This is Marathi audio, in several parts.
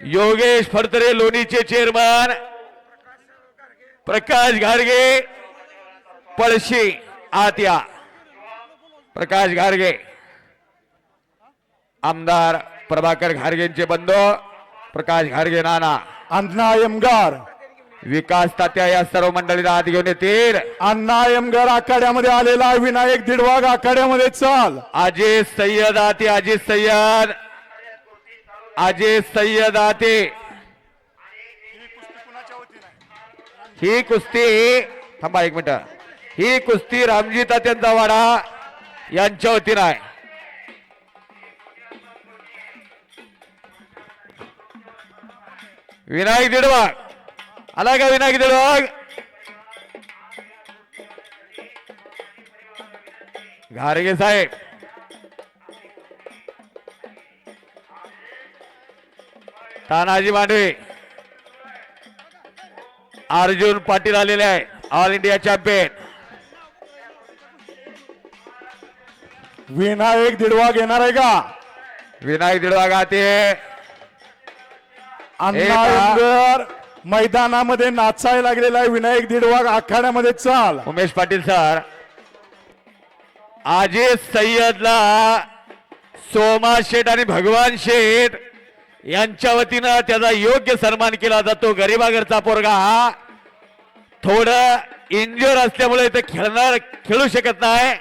योगेश फडतरे लोणीचे चेअरमन. प्रकाश घारगे. पळशी आत्या. प्रकाश घारगे. आमदार प्रभाकर घारगेंचे बंधू. प्रकाश घारगे नाना. अण्णा यमगार. विकास तात्या या सर्व मंडळीला आत घेऊन येतील. अण्णा यमगार आखाड्यामध्ये आलेला विनायक दिडवाग आखाड्यामध्ये चाल. अजित सय्यद आते अजित सय्यद. अजित सय्यद आते ही कुस्ती थांबा एक मिनिट. ही कुस्ती रामजी तात्यांचा वाडा यांच्या वतीनं आहे. विनायक दिडवाग. आला का विनायक दिडवाग? घारगे साहेब. तानाजी मांडवे अर्जुन पाटील आलेले आहे all India champion Vinayak Didwag येणार आहे का? विनायक दिडवागा ते अण्णा पहा. यमगार मैदानामध्ये नाचायला लागलेला आहे विनायक दिडवाग आखाड्यामध्ये चाल. उमेश पाटील सर. अजित सय्यदला सोमा शेठ आणि भगवान शेठ यांच्या वतीनं त्याचा योग्य सन्मान केला जातो. गरिबागरचा पोरगा हा थोडं इंजुर असल्यामुळे ते खेळणार खेळू शकत नाही.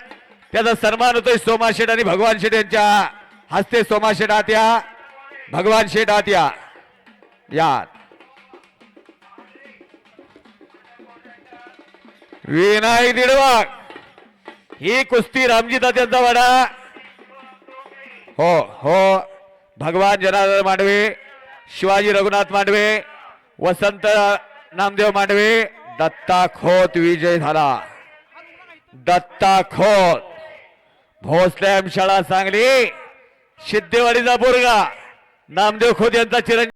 त्याचा सन्मान होतोय सोमा शेठ आणि भगवान शेठ यांच्या हस्ते. सोमा शेठ आत्या भगवान शेठ आत्या या. विनायक दिडवाग ही कुस्ती रामजी तात्यांचा वाडा. हो हो. भगवान जनार्दन मांडवे शिवाजी रघुनाथ मांडवे वसंत नामदेव मांडवे दत्ता खोत विजय झाला. दत्ता खोत भोसले शाळा सांगली सिद्धेवाडीचा पोरगा नामदेव खोत यांचा चिरंजीव